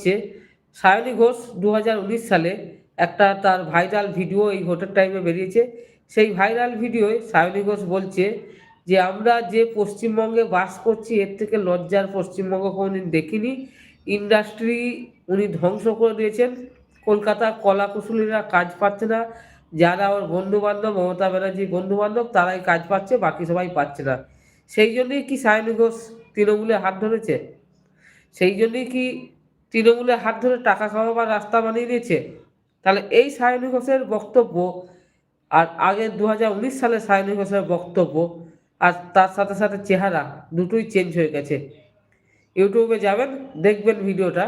হচ্ছে সায়নী ঘোষ দু হাজার উনিশ সালে একটা তার ভাইরাল ভিডিও এই ভোটের টাইমে বেরিয়েছে। সেই ভাইরাল ভিডিওয় সায়নী ঘোষ বলছে যে, আমরা যে পশ্চিমবঙ্গে বাস করছি, এর থেকে লজ্জার পশ্চিমবঙ্গ কোনোদিন দেখিনি। ইন্ডাস্ট্রি উনি ধ্বংস করে দিয়েছেন। কলকাতা কলা কুশলীরা কাজ পাচ্ছে না। যারা ওর বন্ধু বান্ধব মমতা ব্যানার্জির বন্ধু বান্ধব তারাই কাজ পাচ্ছে, বাকি সবাই পাচ্ছে না। সেই জন্যই কি সায়নী ঘোষ তৃণমূলে হাত ধরেছে? সেই জন্যই কি তৃণমূলে হাত ধরে টাকা খাওয়াবার রাস্তা বানিয়ে দিয়েছে। তাহলে এই সায়নী ঘোষের বক্তব্য আর আগে দু হাজার উনিশ সালে সায়নী ঘোষের বক্তব্য আর তার সাথে সাথে চেহারা দুটোই চেঞ্জ হয়ে গেছে। ইউটিউবে যাবেন, দেখবেন ভিডিওটা।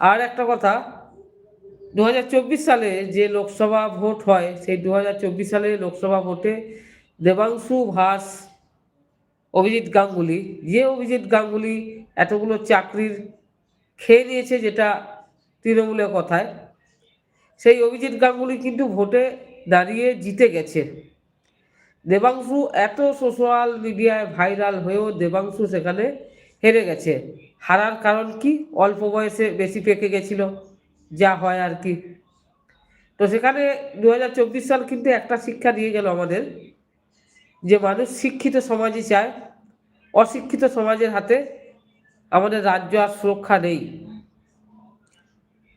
আর একটা কথা দু হাজার চব্বিশ সালে যে লোকসভা ভোট হয়, সেই দু হাজার চব্বিশ সালে লোকসভা ভোটে দেবাংশু ভাস, অভিজিৎ গাঙ্গুলি, যে অভিজিৎ গাঙ্গুলি এতগুলো চাকরির খেয়ে নিয়েছে যেটা তৃণমূলের কথায়। সেই অভিজিৎ গাঙ্গুলি কিন্তু ভোটে দাঁড়িয়ে জিতে গেছে। দেবাংশু এত সোশ্যাল মিডিয়ায় ভাইরাল হয়েও দেবাংশু সেখানে হেরে গেছে। হারার কারণ কি? অল্প বয়সে বেশি পেকে গেছিল। যা হয় আর কি। তো সেখানে দু হাজার চব্বিশ সাল কিন্তু একটা শিক্ষা দিয়ে গেল আমাদের, যে মানুষ শিক্ষিত সমাজই চায়। অশিক্ষিত সমাজের হাতে আমাদের রাজ্য আর সুরক্ষা নেই।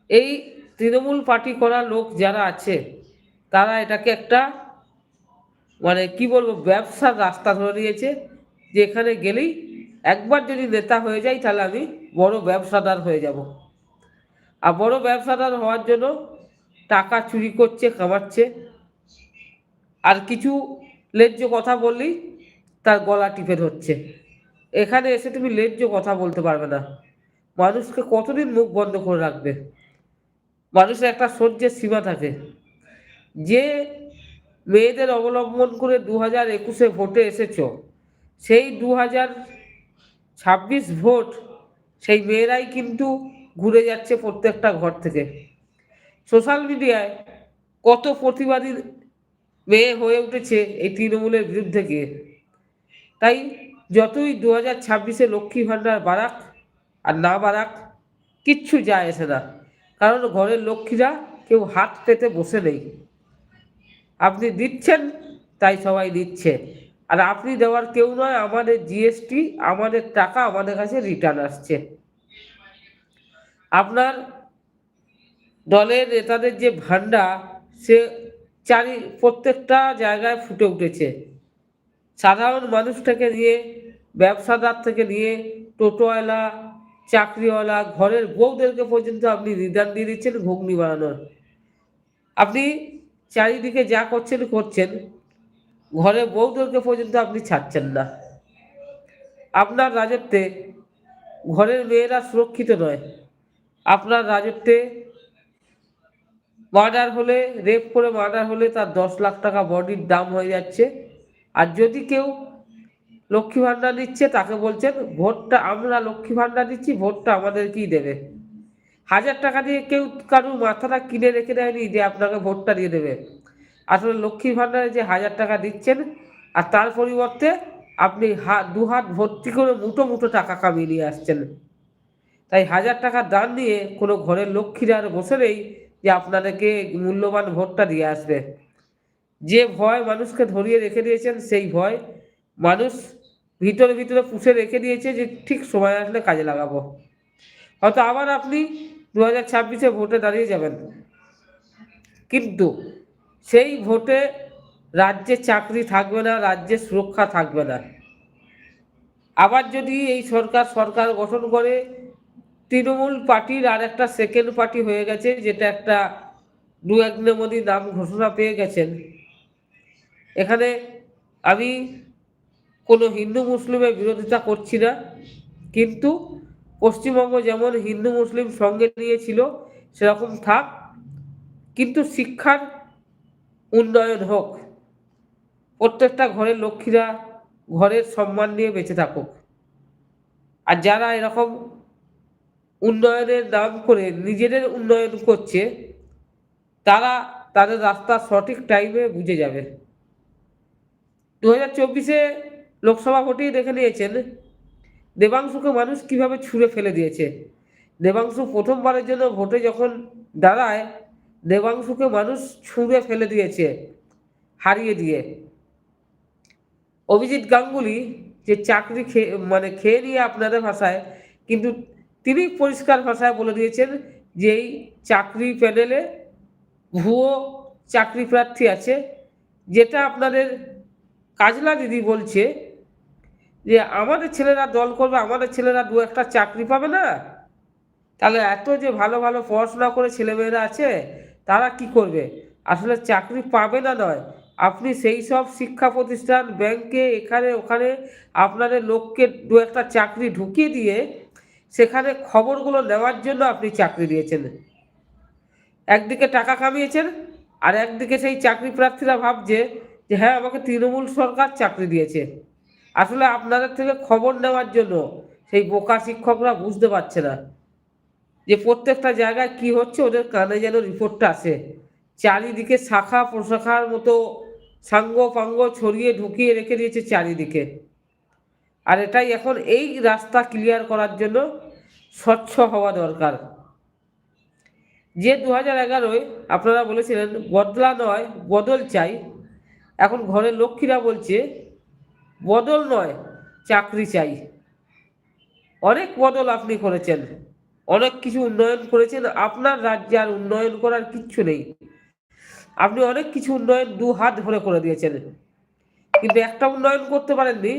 এই তৃণমূল পার্টি করা লোক যারা আছে, তারা এটাকে একটা মানে কি বলব, ব্যবসার রাস্তা ধরে নিয়েছে, যে এখানে গেলেই একবার যদি নেতা হয়ে যাই, তাহলে আমি বড় ব্যবসাদার হয়ে যাব। আর বড় ব্যবসাদার হওয়ার জন্য টাকা চুরি করছে, কামাচ্ছে। আর কিছু লেজ্জ কথা বললেই তার গলা টিপে ধরছে। এখানে এসে তুমি লেজ্জ কথা বলতে পারবে না। মানুষকে কতদিন মুখ বন্ধ করে রাখবে? মানুষের একটা সহ্যের সীমা থাকে। যে মেয়েদের অবলম্বন করে দু হাজার একুশে ভোটে এসেছ, সেই দু হাজার ছাব্বিশ ভোট সেই মেয়েরাই কিন্তু ঘুরে যাচ্ছে প্রত্যেকটা ঘর থেকে। সোশ্যাল মিডিয়ায় কত প্রতিবাদী মেয়ে হয়ে উঠেছে এই তৃণমূলের বিরুদ্ধে গিয়ে। তাই যতই দু হাজার ছাব্বিশে লক্ষ্মী ভাণ্ডার বাড়াক আর না বাড়াক, কিচ্ছু যায় আসে না। কারণ ঘরের লক্ষ্মীরা কেউ হাত পেতে বসে নেই। আপনি দিচ্ছেন, তাই সবাই দিচ্ছে। আর আপনি দেওয়ার কেউ নয়, আমাদের জিএসটি আমাদের টাকা, আমাদের কাছে রিটার্ন আসছে। আপনার দলের নেতাদের যে ভান্ডা সে চারি, প্রত্যেকটা জায়গায় ফুটে উঠেছে। সাধারণ মানুষটাকে নিয়ে, ব্যবসাদার থেকে নিয়ে, টোটোওয়ালা, চাকরিওয়ালা, ঘরের বউদেরকে পর্যন্ত আপনি রিটার্ন দিয়ে দিচ্ছেন, ঘুগনি বানানোর। আপনি চারিদিকে যা করছেন করছেন, ঘরে বউদেরকে পর্যন্ত আপনি ছাড়ছেন না। আপনার রাজত্বে ঘরের মেয়েরা সুরক্ষিত নয়। আপনার রাজত্বে মার্ডার হলে, রেপ করে মার্ডার হলে তার দশ লাখ টাকা বডির দাম হয়ে যাচ্ছে। আর যদি কেউ লক্ষ্মী ভাণ্ডার দিচ্ছে তাকে বলছেন, ভোটটা আমরা লক্ষ্মী ভাণ্ডার দিচ্ছি, ভোটটা আমাদেরকেই দেবে। হাজার টাকা দিয়ে কেউ কারুর মাথাটা কিনে রেখে দেয়নি যে আপনাকে ভোটটা দিয়ে দেবে। আসলে লক্ষ্মী ভাণ্ডারে যে হাজার টাকা দিচ্ছেন, আর তার পরিবর্তে আপনি হাত, দু হাত ভর্তি করে মুঠো মুঠো টাকা কামিয়ে নিয়ে আসছেন। তাই হাজার টাকা দান নিয়ে কোনো ঘরের লক্ষ্মীরা আর বসে নেই যে আপনাদেরকে মূল্যবান ভোটটা দিয়ে আসবে। যে ভয় মানুষকে ধরিয়ে রেখে দিয়েছেন, সেই ভয় মানুষ ভিতরে ভিতরে পুষে রেখে দিয়েছে যে ঠিক সময় আসলে কাজে লাগাবো। হয়তো আবার আপনি দু হাজার ছাব্বিশে ভোটে দাঁড়িয়ে যাবেন। কিন্তু সেই ভোটে রাজ্যে চাকরি থাকবে না, রাজ্যে সুরক্ষা থাকবে না। আবার যদি এই সরকার সরকার গঠন করে, তৃণমূল পার্টির আর একটা সেকেন্ড পার্টি হয়ে গেছে, যেটা একটা দু মধ্যে নাম ঘোষণা পেয়ে গেছেন। এখানে আমি কোনো হিন্দু মুসলিমের বিরোধিতা করছি না, কিন্তু পশ্চিমবঙ্গ যেমন হিন্দু মুসলিম সঙ্গে নিয়েছিল, সেরকম থাক, কিন্তু শিক্ষার উন্নয়ন হোক, প্রত্যেকটা ঘরের লক্ষ্মীরা ঘরের সম্মান নিয়ে বেঁচে থাকুক। আর যারা এরকম উন্নয়নের নাম করে নিজেদের উন্নয়ন করছে, তারা তাদের রাস্তা সঠিক টাইমে বুঝে যাবে। দু হাজার চব্বিশে লোকসভা ভোটেই দেখে নিয়েছেন, দেবাংশুকে মানুষ কীভাবে ছুঁড়ে ফেলে দিয়েছে? দেবাংশু প্রথমবারের জন্য ভোটে যখন দাঁড়ায়, দেবাংশুকে মানুষ ছুঁড়ে ফেলে দিয়েছে, হারিয়ে দিয়ে। অভিজিৎ গাঙ্গুলি যে চাকরি খেয়ে মানে খেয়ে নিয়ে আপনাদের ভাষায়, কিন্তু তিনি পরিষ্কার ভাষায় বলে দিয়েছেন যে এই চাকরি প্যানেলে ভুয়ো চাকরি প্রার্থী আছে, যেটা আপনাদের কাজলা দিদি বলছে যে, আমাদের ছেলেরা দল করবে, আমাদের ছেলেরা দু একটা চাকরি পাবে না। তাহলে এত যে ভালো ভালো পড়াশোনা করে ছেলেমেয়েরা আছে, তারা কি করবে? আসলে চাকরি পাবে না নয়। আপনি সেই সব শিক্ষা প্রতিষ্ঠান, ব্যাংকে, এখানে, ওখানে আপনাদের লোককে দু একটা চাকরি ঢুকিয়ে দিয়ে সেখানে খবরগুলো নেওয়ার জন্য আপনি চাকরি দিয়েছেন। একদিকে টাকা কামিয়েছেন, আর একদিকে সেই চাকরি প্রার্থীরা ভাবছে যে হ্যাঁ আমাকে তৃণমূল সরকার চাকরি দিয়েছে। আসলে আপনাদের থেকে খবর নেওয়ার জন্য সেই বোকা শিক্ষকরা বুঝতে পারছে না যে প্রত্যেকটা জায়গায় কি হচ্ছে, ওদের কানে যেন রিপোর্টটা আসে। চারিদিকে শাখা প্রশাখার মতো সাঙ্গ পাঙ্গ ছড়িয়ে ঢুকিয়ে রেখে দিয়েছে চারিদিকে। আর এটাই এখন এই রাস্তা ক্লিয়ার করার জন্য স্বচ্ছ হওয়া দরকার। যে দু হাজার এগারোয় আপনারা বলেছিলেন, বদলা নয়, বদল চাই। এখন ঘরের লক্ষ্মীরা বলছে, বদল নয়, চাকরি চাই। অনেক বদল আপনি করেছেন, অনেক কিছু উন্নয়ন করেছেন, আপনার রাজ্যে আর উন্নয়ন করার কিচ্ছু নেই। আপনি অনেক কিছু উন্নয়ন দু হাত ধরে করে দিয়েছেন। কিন্তু একটা উন্নয়ন করতে পারেননি,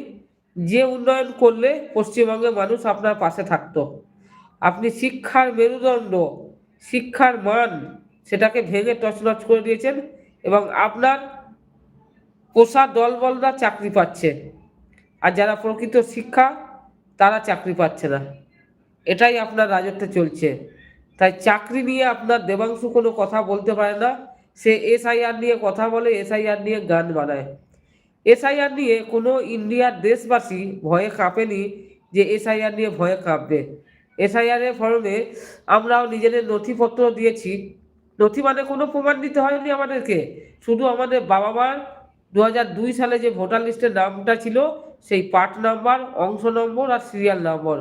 যে উন্নয়ন করলে পশ্চিমবঙ্গের মানুষ আপনার পাশে থাকতো। আপনি শিক্ষার মেরুদণ্ড, শিক্ষার মান, সেটাকে ভেঙে তছনছ করে দিয়েছেন এবং আপনার পোষা দলবলরা চাকরি পাচ্ছে। আর যারা প্রকৃত শিক্ষা, তারা চাকরি পাচ্ছে না। এটাই আপনার রাজত্বে চলছে। তাই চাকরি নিয়ে আপনার দেবাংশু কোনো কথা বলতে পারে না। সে এসআইআর নিয়ে কথা বলে, এসআইআর নিয়ে গান বানায়। এসআইআর নিয়ে কোনো ইন্ডিয়ার দেশবাসী ভয়ে কাঁপেনি যে এসআইআর নিয়ে ভয়ে কাঁপবে। এসআইআরের ফর্মে আমরাও নিজেদের নথিপত্র দিয়েছি। নথি মানে কোনো প্রমাণ দিতে হয়নি আমাদেরকে। শুধু আমাদের বাবা মার দু সালে যে ভোটার লিস্টের নামটা ছিল, সেই পার্ট নাম্বার, অংশ নম্বর আর সিরিয়াল নম্বর।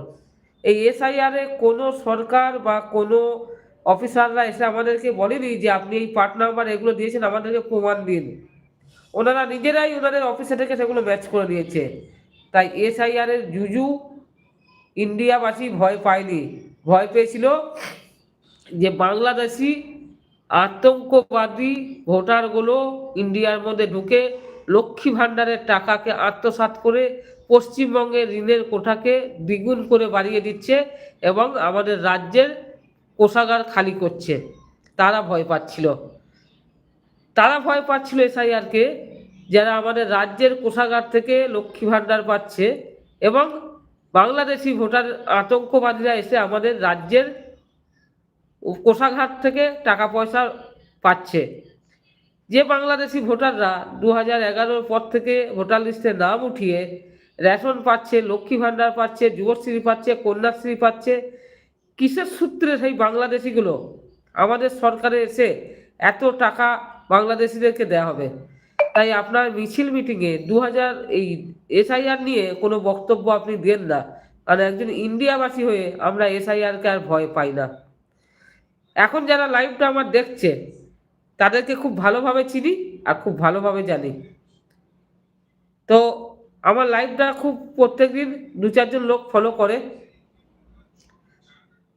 এই এসআইআরে কোনো সরকার বা কোনো অফিসাররা এসে আমাদেরকে বলেনি যে আপনি এই পার্ট নাম্বার এগুলো দিয়েছেন, আমাদেরকে প্রমাণ দিন। ওনারা নিজেরাই ওনাদের অফিসে থেকে সেগুলো ম্যাচ করে দিয়েছে তাই এসআইআরের জুজু ইন্ডিয়াবাসী ভয় পায়নি। ভয় পেয়েছিল যে বাংলাদেশি আতঙ্কবাদী ভোটারগুলো ইন্ডিয়ার মধ্যে ঢুকে লক্ষ্মী ভাণ্ডারের টাকাকে আত্মসাৎ করে পশ্চিমবঙ্গের ঋণের কোঠাকে দ্বিগুণ করে বাড়িয়ে দিচ্ছে এবং আমাদের রাজ্যের কোষাগার খালি করছে। তারা ভয় পাচ্ছিল। তারা ভয় পাচ্ছিল এসআইআরকে, যারা আমাদের রাজ্যের কোষাগার থেকে লক্ষ্মী ভাণ্ডার পাচ্ছে এবং বাংলাদেশি ভোটার আতঙ্কবাদীরা এসে আমাদের রাজ্যের কোষাঘাট থেকে টাকা পয়সা পাচ্ছে। যে বাংলাদেশি ভোটাররা দু হাজার এগারোর পর থেকে ভোটার লিস্টে নাম উঠিয়ে রেশন পাচ্ছে, লক্ষ্মী ভাণ্ডার পাচ্ছে, যুবশ্রী পাচ্ছে, কন্যাশ্রী পাচ্ছে, কিসের সূত্রে সেই বাংলাদেশিগুলো? আমাদের সরকারে এসে এত টাকা বাংলাদেশিদেরকে দেওয়া হবে। তাই আপনার মিছিল মিটিংয়ে দু হাজার এই এসআইআর নিয়ে কোনো বক্তব্য আপনি দেন না। কারণ একজন ইন্ডিয়াবাসী হয়ে আমরা এসআইআরকে আর ভয় পাই না। এখন যারা লাইভটা আমার দেখছে তাদেরকে খুব ভালোভাবে চিনি আর খুব ভালোভাবে জানি। তো আমার লাইভটা খুব প্রত্যেকদিন দু চারজন লোক ফলো করে।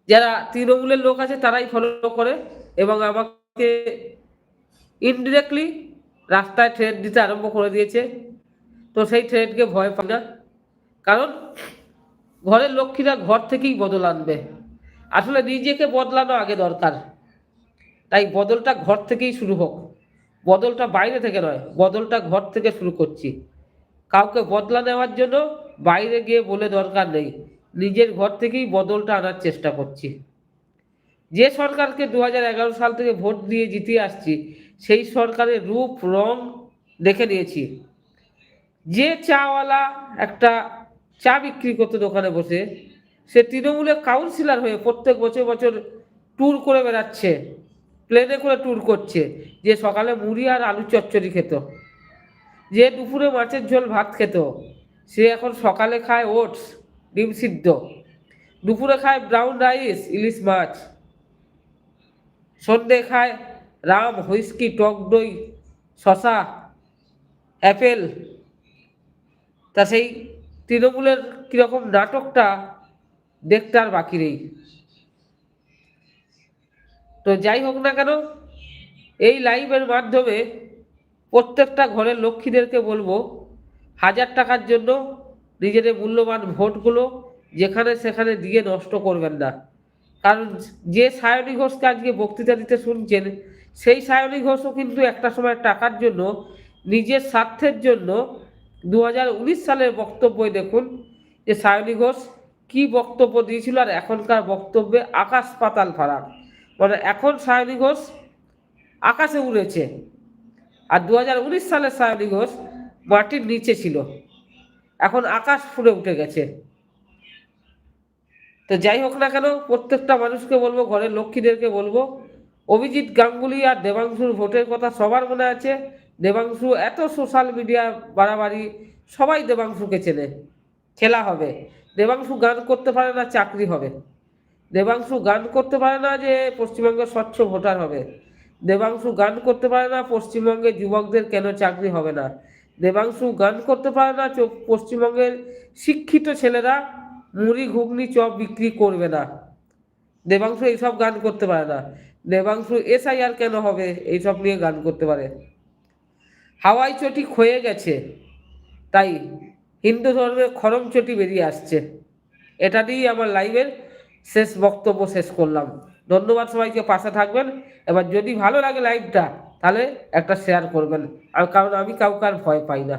যারা তৃণমূলের লোক আছে, তারাই ফলো করে এবং আমাকে ইনডিরেক্টলি রাস্তায় ট্রেড দিতে আরম্ভ করে দিয়েছে। তো সেই ট্রেডকে ভয় পাই না। কারণ ঘরের লক্ষ্মীরা ঘর থেকেই বদল আনবে। আসলে নিজেকে বদলানো আগে দরকার। তাই বদলটা ঘর থেকেই শুরু হোক। বদলটা বাইরে থেকে নয়, বদলটা ঘর থেকে শুরু করছি। কাউকে বদলা নেওয়ার জন্য বাইরে গিয়ে বলে দরকার নেই। নিজের ঘর থেকেই বদলটা আনার চেষ্টা করছি। যে সরকারকে দু হাজার এগারো সাল থেকে ভোট দিয়ে জিতিয়ে আসছি, সেই সরকারের রূপ, রং দেখে নিয়েছি। যে চাওয়ালা একটা চা বিক্রি করতো দোকানে বসে সে তৃণমূলের কাউন্সিলর হয়ে প্রত্যেক বছর বছর ট্যুর করে বেড়াচ্ছে প্লেনে করে ট্যুর করছে। যে সকালে মুড়ি আর আলু চচ্চড়ি খেত, যে দুপুরে মাছের ঝোল ভাত খেত, সে এখন সকালে খায় ওটস ডিম সিদ্ধ। দুপুরে খায় ব্রাউন রাইস ইলিশ মাছ। সন্ধে খায় রাম, হুইস্কি, টক দই শশা অ্যাপেল। তা সেই তৃণমূলের কীরকম নাটকটা দেখতে আর বাকি নেই। তো যাই হোক না কেন, এই লাইভের মাধ্যমে প্রত্যেকটা ঘরের লক্ষ্মীদেরকে বলব, হাজার টাকার জন্য নিজেদের মূল্যবান ভোটগুলো যেখানে সেখানে দিয়ে নষ্ট করবেন না। কারণ যে সায়নী ঘোষকে আজকে বক্তৃতা দিতে শুনছেন, সেই সায়নী ঘোষও কিন্তু একটা সময় টাকার জন্য, নিজের স্বার্থের জন্য দু হাজার উনিশ সালের বক্তব্যই দেখুন যে সায়নী ঘোষ কী বক্তব্য দিয়েছিল আর এখনকার বক্তব্যে আকাশ পাতাল ফারাক মানে এখন সায়নী ঘোষ আকাশে উড়েছে। আর দু সালের সায়নী ঘোষ মাটির নিচে ছিল। এখন আকাশ ফুলে উঠে গেছে। তো যাই হোক না কেন, প্রত্যেকটা মানুষকে বলব, ঘরের লক্ষ্মীদেরকে বলব, অভিজিৎ গাঙ্গুলি আর দেবাংশুর ভোটের কথা সবার মনে আছে। দেবাংশু এত সোশ্যাল মিডিয়া বাড়াবাড়ি, সবাই দেবাংশুকে চেনে। খেলা হবে। দেবাংশু গান করতে পারে না, চাকরি হবে। দেবাংশু গান করতে পারে না যে পশ্চিমবঙ্গের স্বচ্ছ ভোটার হবে। দেবাংশু গান করতে পারে না পশ্চিমবঙ্গের যুবকদের কেন চাকরি হবে না। দেবাংশু গান করতে পারে না পশ্চিমবঙ্গের শিক্ষিত ছেলেরা মুড়ি, ঘুগনি, চপ বিক্রি করবে না। দেবাংশু এইসব গান করতে পারে না। দেবাংশু এসআইআর কেন হবে এইসব নিয়ে গান করতে পারে। হাওয়াই চটি ক্ষয়ে গেছে। তাই হিন্দু ধর্মের খরমচটি বেরিয়ে আসছে। এটা দিয়েই আমার লাইভের শেষ বক্তব্য শেষ করলাম। ধন্যবাদ সবাইকে, পাশে থাকবেন। এবার যদি ভালো লাগে লাইভটা তাহলে একটা শেয়ার করবেন। আর কারণ আমি কাউকে আর ভয় পাই না।